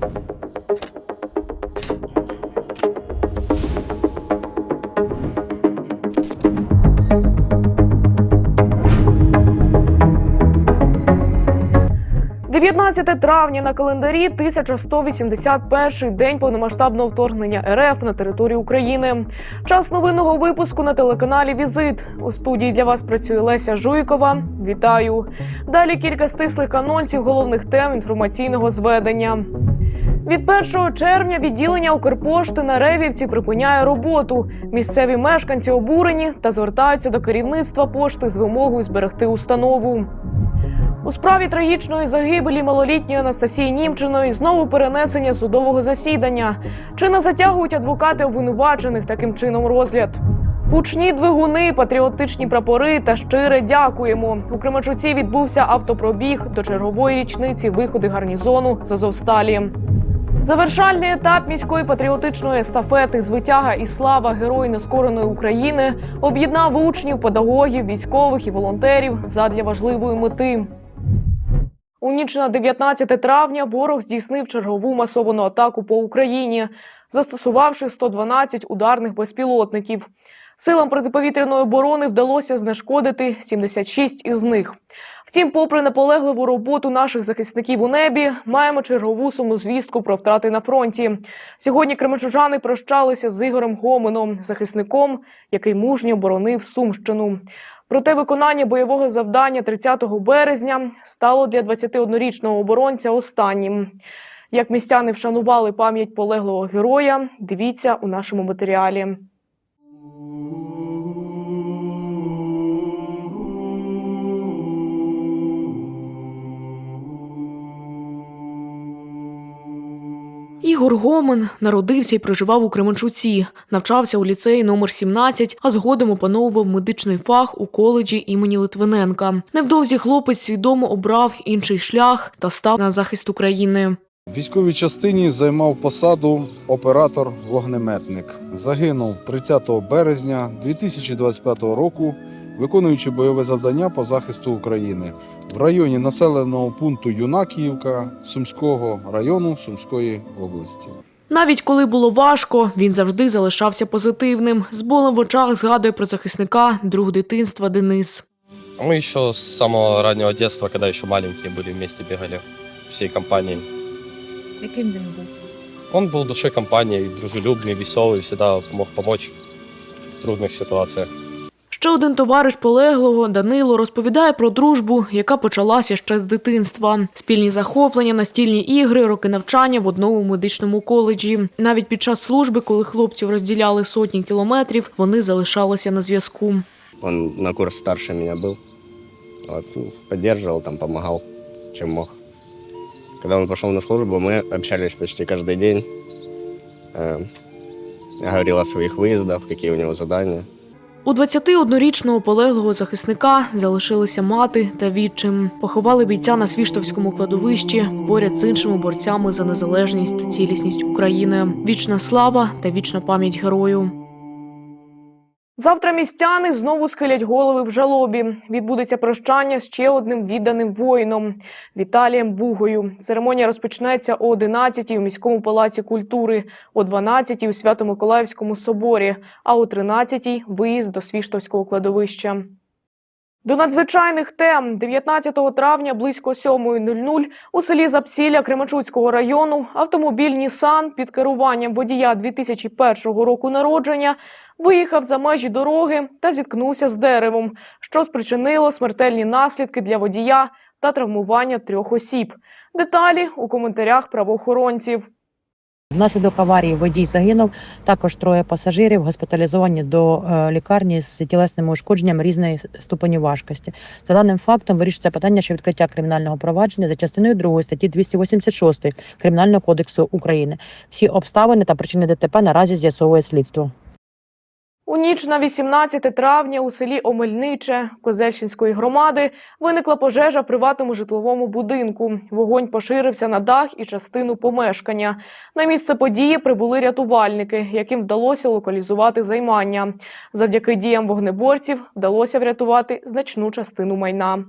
– 19 травня на календарі 1181 день повномасштабного вторгнення РФ на територію України. Час новинного випуску на телеканалі Візит. У студії для вас працює Леся Жуйкова. Вітаю. Далі кілька стислих анонсів головних тем інформаційного зведення. Від 1 червня відділення Укрпошти на Ревівці припиняє роботу. Місцеві мешканці обурені та звертаються до керівництва пошти з вимогою зберегти установу. У справі трагічної загибелі малолітньої Анастасії Німчиної знову перенесення судового засідання. Чи не затягують адвокати обвинувачених таким чином розгляд? Гучні двигуни, патріотичні прапори та щире дякуємо. У Кременчуці відбувся автопробіг до чергової річниці виходи гарнізону з Азовсталі. Завершальний етап міської патріотичної естафети Звитяга і слава Герой нескореної України об'єднав учнів, педагогів, військових і волонтерів задля важливої мети. У ніч на 19 травня ворог здійснив чергову масовану атаку по Україні, застосувавши 112 ударних безпілотників. Силам протиповітряної оборони вдалося знешкодити 76 із них. Втім, попри наполегливу роботу наших захисників у небі, маємо чергову сумну звістку про втрати на фронті. Сьогодні кременчужани прощалися з Ігорем Гомином, захисником, який мужньо боронив Сумщину. Проте виконання бойового завдання 30 березня стало для 21-річного оборонця останнім. Як містяни вшанували пам'ять полеглого героя, дивіться у нашому матеріалі. Ігор Гомин народився і проживав у Кременчуці, навчався у ліцеї номер 17, а згодом опановував медичний фах у коледжі імені Литвиненка. Невдовзі хлопець свідомо обрав інший шлях та став на захист України. В військовій частині займав посаду оператор-вогнеметник. Загинув 30 березня 2025 року, виконуючи бойове завдання по захисту України в районі населеного пункту Юнакіївка Сумського району Сумської області. Навіть коли було важко, він завжди залишався позитивним. З болем в очах згадує про захисника друг дитинства Денис. Мы еще с самого раннего детства, когда еще маленькие были, вместе бегали всей компанией Яким він був? Он был душой компании, дружелюбный, веселый, всегда мог помочь в трудных ситуациях. Ще один товариш полеглого Данило розповідає про дружбу, яка почалася ще з дитинства. Спільні захоплення, настільні ігри, роки навчання в одному медичному коледжі. Навіть під час служби, коли хлопців розділяли сотні кілометрів, вони залишалися на зв'язку. Он на курс старше меня был. Вот, ну, поддерживал, там, помогал, чем мог. Когда он пошел на службу, мы общались почти каждый день. Э, Я говорил о своих выездах, какие у него задания. У 21-річного полеглого захисника залишилися мати та відчим. Поховали бійця на Свіштовському кладовищі поряд з іншими борцями за незалежність та цілісність України. Вічна слава та вічна пам'ять герою. Завтра містяни знову схилять голови в жалобі. Відбудеться прощання з ще одним відданим воїном Віталієм Бугою. Церемонія розпочнеться о 11 у міському палаці культури, о 12 у Свято-Миколаївському соборі, а о 13 виїзд до Свіштовського кладовища. До надзвичайних тем 19 травня близько 7.00 у селі Запсілля Кременчуцького району автомобіль Нісан під керуванням водія 2001 року народження виїхав за межі дороги та зіткнувся з деревом, що спричинило смертельні наслідки для водія та травмування трьох осіб. Деталі у коментарях правоохоронців. Внаслідок аварії водій загинув. Також троє пасажирів госпіталізовані до е, лікарні з тілесними ушкодженнями різної ступені важкості. За даним фактом вирішується питання щодо відкриття кримінального провадження за частиною 2 статті 286 Кримінального кодексу України. Всі обставини та причини ДТП наразі з'ясовує слідство. У ніч на 18 травня у селі Омельниче Козельщинської громади виникла пожежа в приватному житловому будинку. Вогонь поширився на дах і частину помешкання. На місце події прибули рятувальники, яким вдалося локалізувати займання. Завдяки діям вогнеборців вдалося врятувати значну частину майна.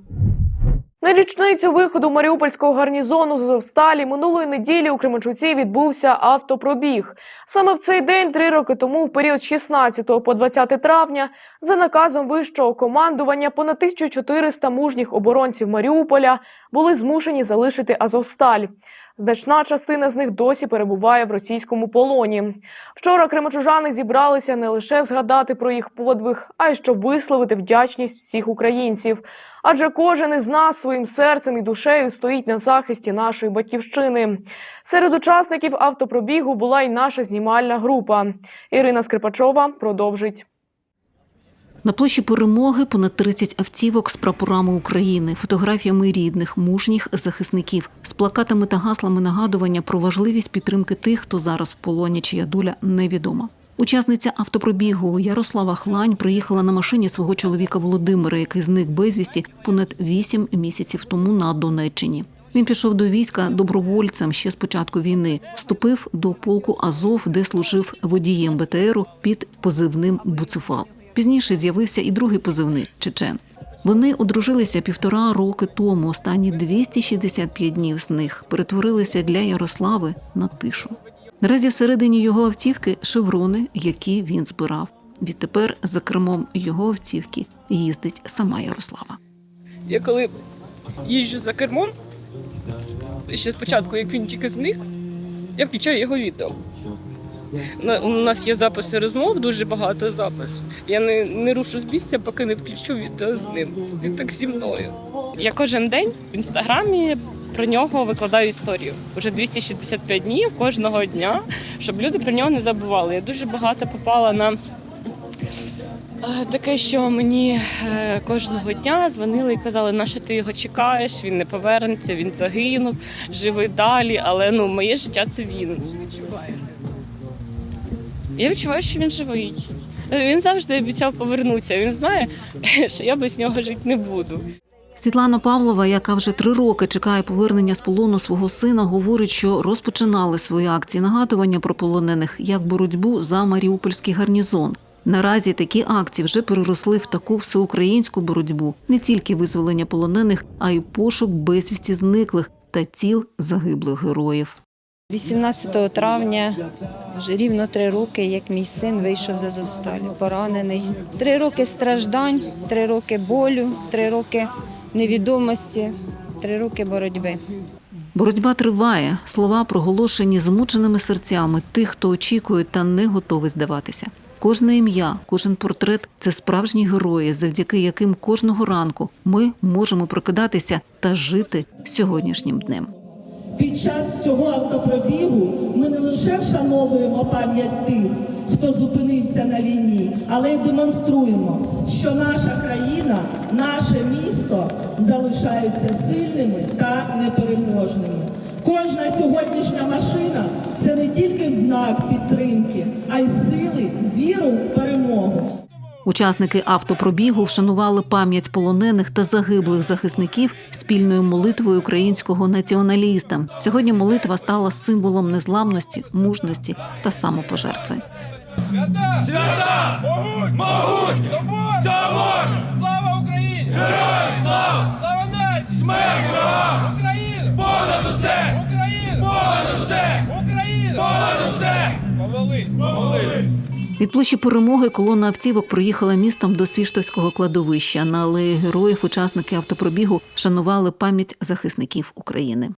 На річницю виходу Маріупольського гарнізону з Азовсталі минулої неділі у Кременчуці відбувся автопробіг. Саме в цей день, три роки тому, в період з 16 по 20 травня, за наказом вищого командування, понад 1400 мужніх оборонців Маріуполя були змушені залишити Азовсталь. Значна частина з них досі перебуває в російському полоні. Вчора кременчужани зібралися не лише згадати про їх подвиг, а й щоб висловити вдячність всіх українців. Адже кожен із нас своїм серцем і душею стоїть на захисті нашої батьківщини. Серед учасників автопробігу була й наша знімальна група. Ірина Скрипачова продовжить. На площі перемоги понад 30 автівок з прапорами України, фотографіями рідних, мужніх захисників, з плакатами та гаслами нагадування про важливість підтримки тих, хто зараз в полоні, чия доля невідома. Учасниця автопробігу Ярослава Хлань приїхала на машині свого чоловіка Володимира, який зник безвісті понад 8 місяців тому на Донеччині. Він пішов до війська добровольцем ще з початку війни. Вступив до полку Азов, де служив водієм БТРу під позивним Буцефал. Пізніше з'явився і другий позивний Чечен. Вони одружилися півтора роки тому. Останні 265 днів з них перетворилися для Ярослави на тишу. Наразі всередині його автівки шеврони, які він збирав. Відтепер за кермом його автівки їздить сама Ярослава. Я коли їжджу за кермом, ще спочатку, як він тільки зник, я включаю його відео. У нас є записи розмов, дуже багато записів. Я не, не рушу з місця, поки не включу відео з ним. Він так зі мною. Я кожен день в інстаграмі про нього викладаю історію. Уже 265 днів кожного дня, щоб люди про нього не забували. Я дуже багато попала на Е, Таке, що мені е, кожного дня дзвонили і казали, на що ти його чекаєш, він не повернеться, він загинув, живи далі, але ну, моє життя це він. Я відчуваю, що він живий. Е, Він завжди обіцяв повернутися. Він знає, що я без нього жити не буду. Світлана Павлова, яка вже три роки чекає повернення з полону свого сина, говорить, що розпочинали свої акції нагадування про полонених як боротьбу за маріупольський гарнізон. Наразі такі акції вже переросли в таку всеукраїнську боротьбу не тільки визволення полонених, а й пошук безвісті зниклих та тіл загиблих героїв. 18 травня рівно три роки, як мій син вийшов з Азовсталі, поранений. Три роки страждань, три роки болю, три роки невідомості, три роки боротьби. Боротьба триває. Слова проголошені змученими серцями тих, хто очікує та не готовий здаватися. Кожне ім'я, кожен портрет це справжні герої, завдяки яким кожного ранку ми можемо прокидатися та жити сьогоднішнім днем. Під час цього автопробігу ми не лише вшановуємо пам'ять тих, хто зупинився на війні, але й демонструємо, що наша країна, наше місто залишаються сильними та непереможними. Кожна сьогоднішня машина це не тільки знак підтримки, а й сили, віру в перемогу. Учасники автопробігу вшанували пам'ять полонених та загиблих захисників спільною молитвою українського націоналіста. Сьогодні молитва стала символом незламності, мужності та самопожертви. Свята! Могуть! Могуть! Собор! Собор! Слава Україні! Героям слава! Слава нації! Смерть ворогам! Україна! Понад усе! Україна! Понад усе! Україна! Понад усе! Повели! Повели! Від площі перемоги колона автівок проїхала містом до Свіштовського кладовища. На алеї героїв учасники автопробігу вшанували пам'ять захисників України.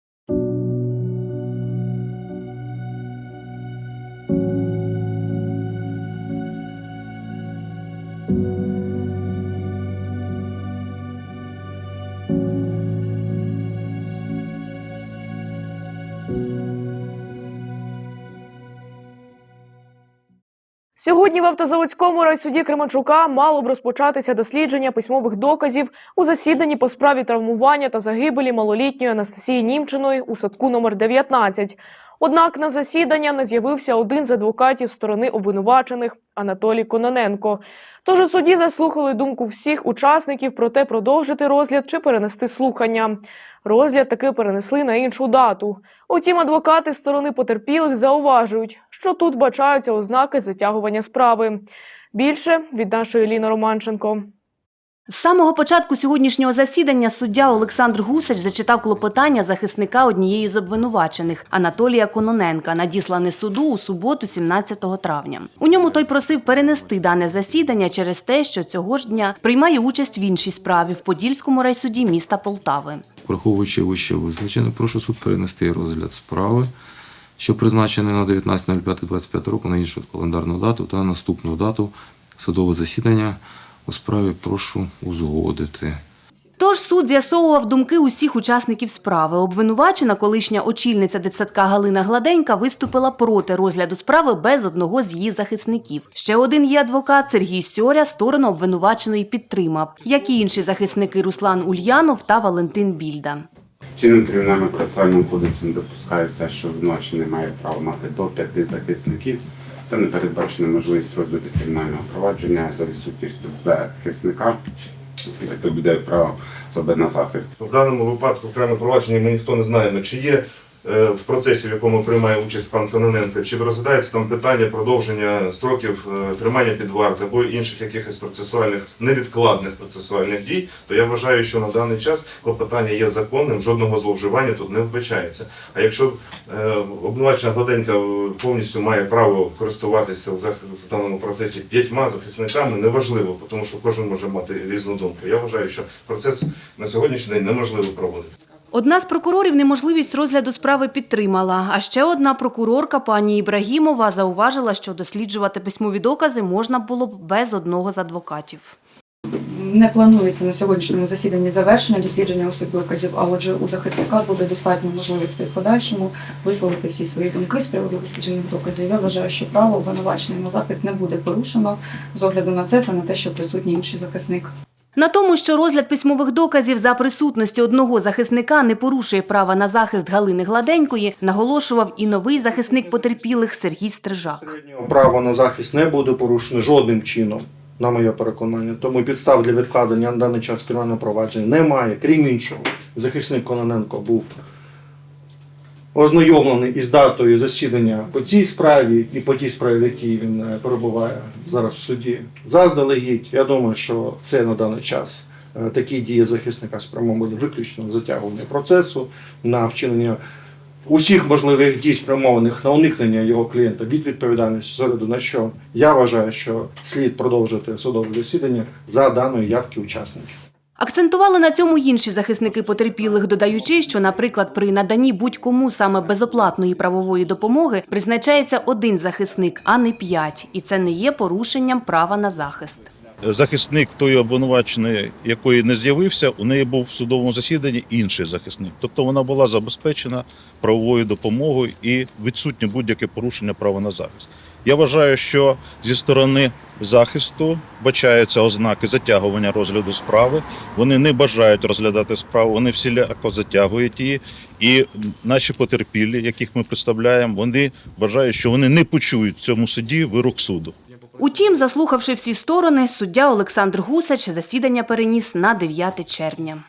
Сьогодні в автозаводському райсуді Кременчука мало б розпочатися дослідження письмових доказів у засіданні по справі травмування та загибелі малолітньої Анастасії Німчиної у садку номер 19. Однак на засідання не з'явився один з адвокатів сторони обвинувачених Анатолій Кононенко. Тож у суді заслухали думку всіх учасників про те, продовжити розгляд чи перенести слухання. Розгляд таки перенесли на іншу дату. Утім, адвокати сторони потерпілих зауважують, що тут бачаються ознаки затягування справи. Більше від нашої Ліни Романченко. З самого початку сьогоднішнього засідання суддя Олександр Гусач зачитав клопотання захисника однієї з обвинувачених Анатолія Кононенка, надіслане суду у суботу, 17 травня. У ньому той просив перенести дане засідання через те, що цього ж дня приймає участь в іншій справі в Подільському райсуді міста Полтави. Враховуючи вище визначене, прошу суд перенести розгляд справи, що призначений на 19.05.25 року на іншу календарну дату та наступну дату судового засідання у справі прошу узгодити. Тож суд з'ясовував думки усіх учасників справи. Обвинувачена, колишня очільниця дитсадка Галина Гладенька, виступила проти розгляду справи без одного з її захисників. Ще один її адвокат Сергій Сьоря сторону обвинуваченої підтримав, як і інші захисники Руслан Ульянов та Валентин Більда. Чинним кримінальним процесуальним кодексом допускається, що обвинувачений має право мати до п'яти захисників та не передбачена можливість розгляду кримінального провадження за відсутністю захисника. Це буде право особи на захист. В даному випадку окреме провадження ми ніхто не знаємо, чи є в процесі, в якому приймає участь пан Кононенко, чи розглядається там питання продовження строків е, тримання під вартою або інших якихось процесуальних невідкладних процесуальних дій, то я вважаю, що на даний час клопотання є законним, жодного зловживання тут не вбачається. А якщо е, обвинувачена гладенька е, повністю має право користуватися в даному процесі п'ятьма захисниками, неважливо, тому що кожен може мати різну думку. Я вважаю, що процес на сьогоднішній день неможливо проводити. Одна з прокурорів неможливість розгляду справи підтримала. А ще одна прокурорка, пані Ібрагімова, зауважила, що досліджувати письмові докази можна було б без одного з адвокатів. Не планується на сьогоднішньому засіданні завершення дослідження усіх доказів, а отже, у захисника буде достатньо можливостей в подальшому висловити всі свої думки з приводу досліджених доказів. Я вважаю, що право обвинувачений на захист не буде порушено з огляду на це та на те, що присутній інший захисник. На тому, що розгляд письмових доказів за присутності одного захисника не порушує права на захист Галини Гладенької, наголошував і новий захисник потерпілих Сергій Стрижак. Право на захист не буде порушено жодним чином, на моє переконання. Тому підстав для відкладення на даний час кримінального провадження немає. Крім іншого, захисник Кононенко був ознайомлений із датою засідання по цій справі і по тій справі, в якій він е, перебуває зараз в суді. Заздалегідь, я думаю, що це на даний час е, такі дії захисника спрямовані виключно затягування процесу, на вчинення усіх можливих дій, спрямованих на уникнення його клієнта від відповідальності з огляду на що я вважаю, що слід продовжити судове засідання за даної явки учасників. Акцентували на цьому інші захисники потерпілих, додаючи, що, наприклад, при наданні будь-кому саме безоплатної правової допомоги призначається один захисник, а не п'ять, і це не є порушенням права на захист. захисник тої обвинуваченої, якої не з'явився, у неї був в судовому засіданні інший захисник. Тобто вона була забезпечена правовою допомогою і відсутнє будь-яке порушення права на захист. Я вважаю, що зі сторони захисту бачаються ознаки затягування розгляду справи. Вони не бажають розглядати справу, вони всіляко затягують її. І наші потерпілі, яких ми представляємо, вони вважають, що вони не почують в цьому суді вирок суду. Утім, заслухавши всі сторони, суддя Олександр Гусач засідання переніс на 9 червня.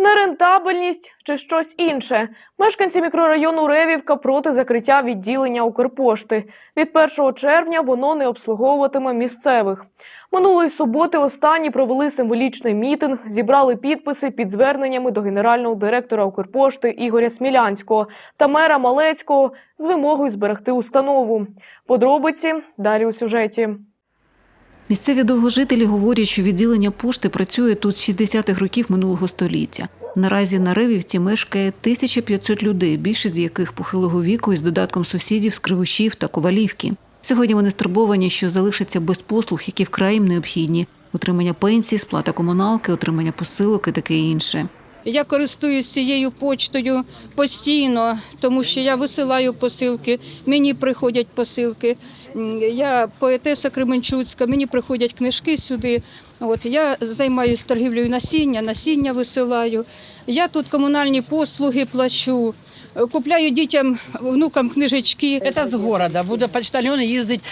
Нерентабельність чи щось інше. Мешканці мікрорайону Ревівка проти закриття відділення Укрпошти. Від 1 червня воно не обслуговуватиме місцевих. Минулої суботи останні провели символічний мітинг, зібрали підписи під зверненнями до генерального директора Укрпошти Ігоря Смілянського та мера Малецького з вимогою зберегти установу. Подробиці далі у сюжеті. Місцеві довгожителі говорять, що відділення пошти працює тут з 60-х років минулого століття. Наразі на Ревівці мешкає 1500 людей, більшість з яких похилого віку із додатком сусідів з Кривощів та Ковалівки. Сьогодні вони стурбовані, що залишаться без послуг, які вкрай їм необхідні: утримання пенсій, сплата комуналки, отримання посилок і таке інше. Я користуюсь цією почтою постійно, тому що я висилаю посилки, мені приходять посилки. Я поетеса Кременчуцька, мені приходять книжки сюди. От я займаюся торгівлею насіння, насіння висилаю. Я тут комунальні послуги плачу е, купляю дітям, внукам книжечки. Це з города. Буде почтальон їздити,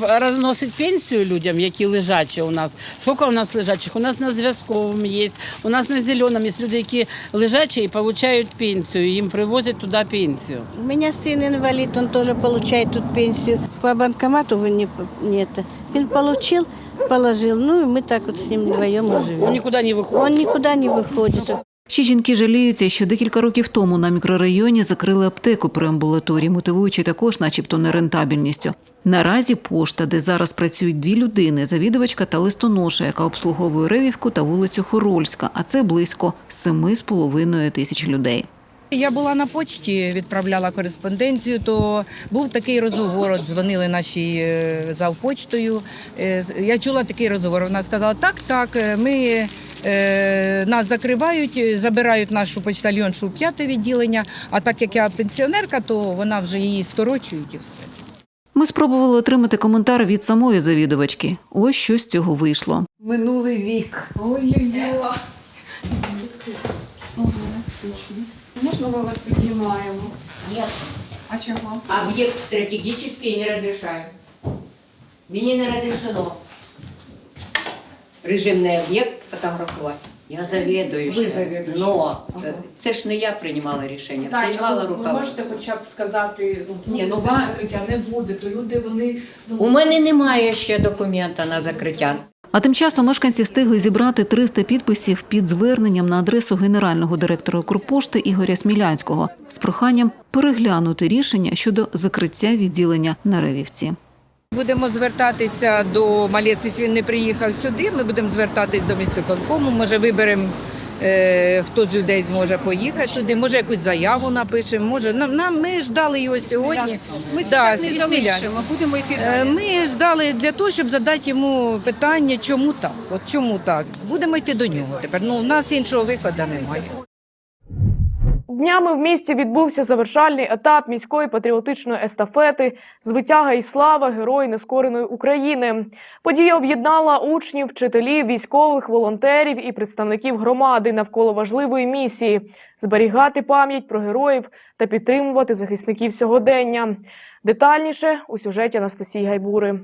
розносить пенсію людям, які лежачі у нас. Скільки у нас лежачих? У нас на зв'язковому є, у нас на зеленому є люди, які лежачі і отримують пенсію. Їм привозять туди пенсію. У меня сын инвалид, он тоже получает тут пенсию. По банкомату вы не, нет. Он получил, положил, ну и мы так вот с ним вдвоем и живем. Он нікуди не виходить. Он никуда не выходит. Ще жінки жаліються, що декілька років тому на мікрорайоні закрили аптеку при амбулаторії, мотивуючи також, начебто, нерентабельністю. Наразі пошта, де зараз працюють дві людини, завідувачка та листоноша, яка обслуговує Ревівку та вулицю Хорольська, а це близько 7,5 тисяч людей. Я була на почті, відправляла кореспонденцію, то був такий розговор, дзвонили наші е, завпочтою. Е, Я чула такий розговор. Вона сказала, так, так, е, ми. Е, Нас закривають, е, забирають нашу почтальйоншу у п'яте відділення. А так як я пенсіонерка, то вона вже її скорочують і все. Ми спробували отримати коментар від самої завідувачки. Ось що з цього вийшло. Минулий вік. Ой-ой-ой. Можна ми вас познімаємо? Нет. А чого? Объект стратегический не разрешаю. Мне не разрешено режимный объект фотографувати. Я завідуюча. Ви завідуюча. Но Ага. це ж не я приймала рішення, Так, приймала ви, ви руководство. можете хоча б сказати, ну, Ні, ну, ва- закриття, не буде, то люди вони ну, У мене немає ще документа на закриття. А тим часом мешканці встигли зібрати 300 підписів під зверненням на адресу генерального директора Укрпошти Ігоря Смілянського з проханням переглянути рішення щодо закриття відділення на Ревівці. Будемо звертатися до Малець, він не приїхав сюди. Ми будемо звертатись до міськвиконкому. Може, виберемо, е, хто з людей зможе поїхати туди. Може, якусь заяву напишемо. Може, нам, нам ми ждали його сьогодні. Ми це Да, так не залишимо, будемо йти Е, далі. Ми ждали для того, щоб задати йому питання, чому так. От чому так? Будемо йти до нього тепер. Ну, у нас іншого виходу немає. Днями в місті відбувся завершальний етап міської патріотичної естафети Звитяга і слава Герої нескореної України. Подія об'єднала учнів, вчителів, військових, волонтерів і представників громади навколо важливої місії зберігати пам'ять про героїв та підтримувати захисників сьогодення. Детальніше у сюжеті Анастасії Гайбури.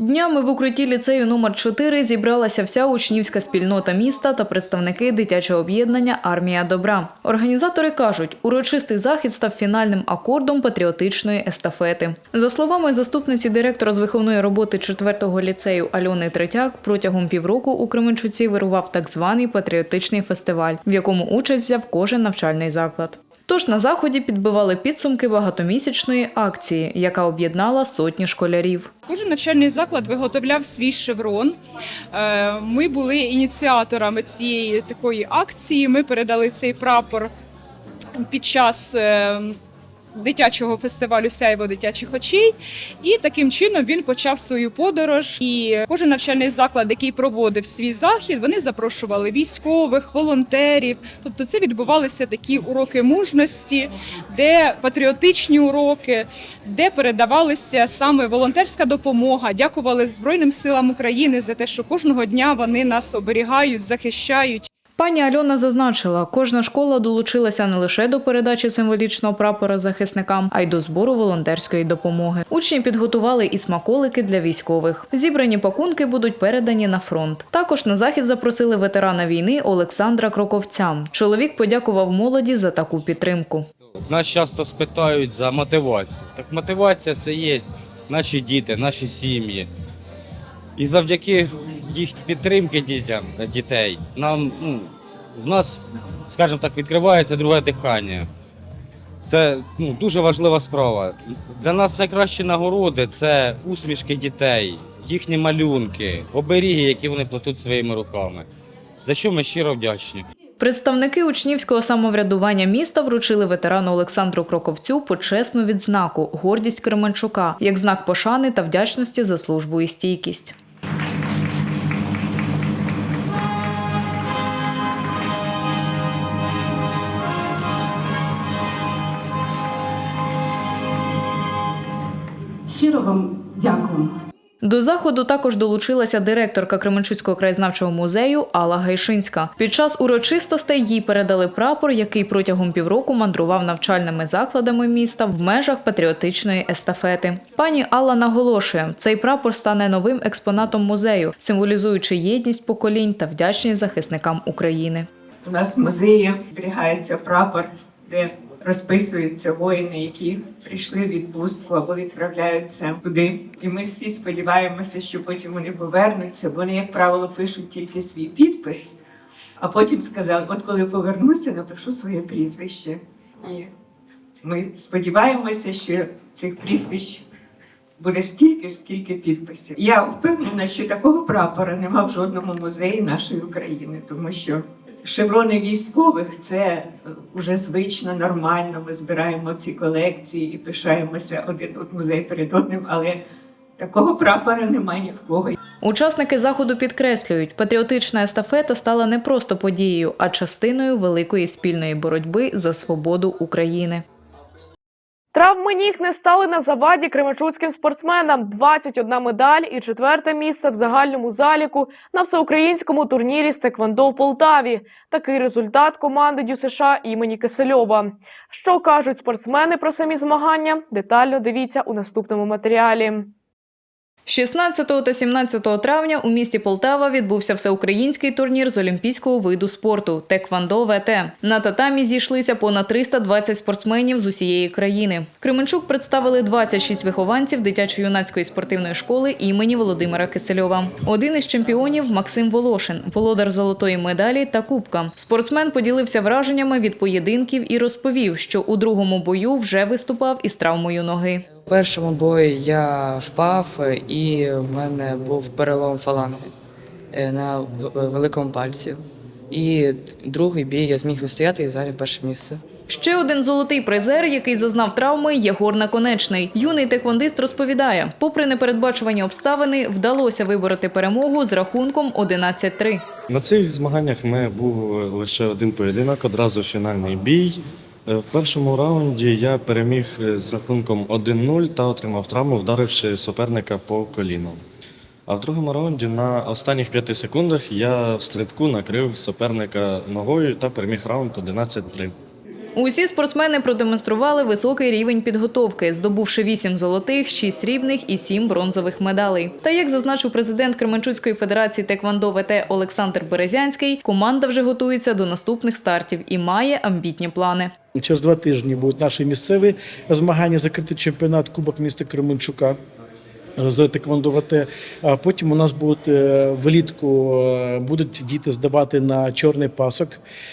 Днями в укритті ліцею номер 4 зібралася вся учнівська спільнота міста та представники дитячого об'єднання Армія добра. Організатори кажуть, урочистий захід став фінальним акордом патріотичної естафети. За словами заступниці директора з виховної роботи 4-го ліцею Альони Третяк, протягом півроку у Кременчуці вирував так званий патріотичний фестиваль, в якому участь взяв кожен навчальний заклад. Тож на заході підбивали підсумки багатомісячної акції, яка об'єднала сотні школярів. Кожен навчальний заклад виготовляв свій шеврон. Е, Ми були ініціаторами цієї такої акції. Ми передали цей прапор під час е, дитячого фестивалю Сяйво дитячих очей. І таким чином він почав свою подорож. І кожен навчальний заклад, який проводив свій захід, вони запрошували військових, волонтерів. Тобто це відбувалися такі уроки мужності, де патріотичні уроки, де передавалися саме волонтерська допомога. Дякували Збройним силам України за те, що кожного дня вони нас оберігають, захищають. Пані Альона зазначила, кожна школа долучилася не лише до передачі символічного прапора захисникам, а й до збору волонтерської допомоги. Учні підготували і смаколики для військових. Зібрані пакунки будуть передані на фронт. Також на захід запросили ветерана війни Олександра Кроковця. Чоловік подякував молоді за таку підтримку. Нас часто спитають за мотивацію. Так мотивація це є наші діти, наші сім'ї. І завдяки їх підтримки дітям, дітей, нам, ну, в нас, скажімо так, відкривається друге дихання. Це ну, дуже важлива справа. Для нас найкращі нагороди це усмішки дітей, їхні малюнки, оберіги, які вони плетуть своїми руками. За що ми щиро вдячні. Представники учнівського самоврядування міста вручили ветерану Олександру Кроковцю почесну відзнаку Гордість Кременчука як знак пошани та вдячності за службу і стійкість. Щиро вам дякую. До заходу також долучилася директорка Кременчуцького краєзнавчого музею Алла Гайшинська. Під час урочистостей їй передали прапор, який протягом півроку мандрував навчальними закладами міста в межах патріотичної естафети. Пані Алла наголошує, цей прапор стане новим експонатом музею, символізуючи єдність поколінь та вдячність захисникам України. У нас в музеї зберігається прапор, де розписуються воїни, які прийшли в відпустку або відправляються туди. І ми всі сподіваємося, що потім вони повернуться. Вони, як правило, пишуть тільки свій підпис, а потім сказали: от коли повернуся, напишу своє прізвище. І ми сподіваємося, що цих прізвищ буде стільки, ж, скільки підписів. Я впевнена, що такого прапора нема в жодному музеї нашої України, тому що шеврони військових це вже звично, нормально. Ми збираємо ці колекції і пишаємося один музей перед одним, але такого прапора немає ні в кого. Учасники заходу підкреслюють, патріотична естафета стала не просто подією, а частиною великої спільної боротьби за свободу України. Травми ніг не стали на заваді кременчуцьким спортсменам. 21 медаль і четверте місце в загальному заліку на всеукраїнському турнірі з Теквандо в Полтаві. Такий результат команди Дю США імені Кисельова. Що кажуть спортсмени про самі змагання? Детально дивіться у наступному матеріалі. 16 та 17 травня у місті Полтава відбувся всеукраїнський турнір з олімпійського виду спорту Теквандо ВТ. На татамі зійшлися понад 320 спортсменів з усієї країни. Кременчук представили 26 вихованців дитячо-юнацької спортивної школи імені Володимира Кисельова. Один із чемпіонів Максим Волошин, володар золотої медалі та кубка. Спортсмен поділився враженнями від поєдинків і розповів, що у другому бою вже виступав із травмою ноги. У першому бої я впав і в мене був перелом фаланги е, на великому пальці. І другий бій я зміг вистояти і зайняв перше місце. Ще один золотий призер, який зазнав травми, Єгор Наконечний. Юний теквондист розповідає, попри непередбачувані обставини, вдалося вибороти перемогу з рахунком 11-3. На цих змаганнях ми був лише один поєдинок, одразу фінальний бій. Е, В першому раунді я переміг е, з рахунком 1-0 та отримав травму, вдаривши суперника по коліну. А в другому раунді на останніх п'яти секундах я в стрибку накрив суперника ногою та переміг раунд 11-3. Усі спортсмени продемонстрували високий рівень підготовки, здобувши 8 золотих, 6 срібних і 7 бронзових медалей. Та як зазначив президент Кременчуцької федерації Теквандо ВТ Олександр Березянський, команда вже готується до наступних стартів і має амбітні плани. Через два тижні будуть наші місцеві змагання, закритий чемпіонат Кубок міста Кременчука. З Теквондо ВТ. А потім у нас будуть е, влітку е, будуть діти здавати на чорний пасок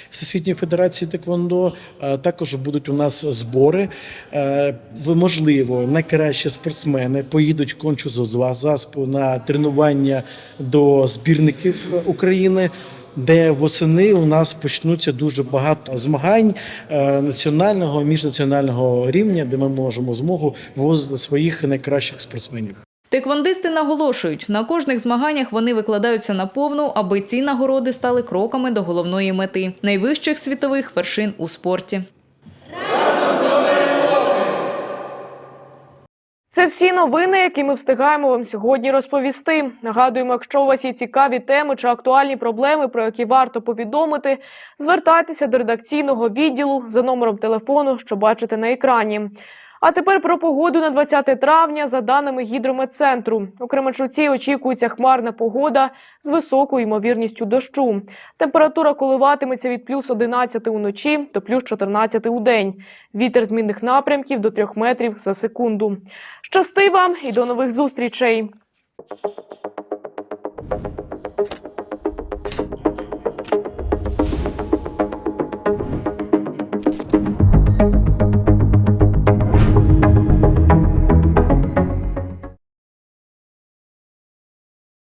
Всесвітньої Федерації Теквондо. Також будуть у нас збори. Е, Можливо, найкращі спортсмени поїдуть кончу заспу на тренування до збірників України. Де восени у нас почнуться дуже багато змагань е, національного міжнаціонального рівня, де ми можемо змогу вивозити своїх найкращих спортсменів. Теквондисти наголошують, на кожних змаганнях вони викладаються на повну, аби ці нагороди стали кроками до головної мети найвищих світових вершин у спорті. Це всі новини, які ми встигаємо вам сьогодні розповісти. Нагадуємо, якщо у вас є цікаві теми чи актуальні проблеми, про які варто повідомити, звертайтеся до редакційного відділу за номером телефону, що бачите на екрані. А тепер про погоду на 20 травня за даними гідрометцентру. У Кременчуці очікується хмарна погода з високою ймовірністю дощу. Температура коливатиметься від плюс 11 уночі до плюс 14 у день. Вітер змінних напрямків до 3 метрів за секунду. Щасти вам і до нових зустрічей!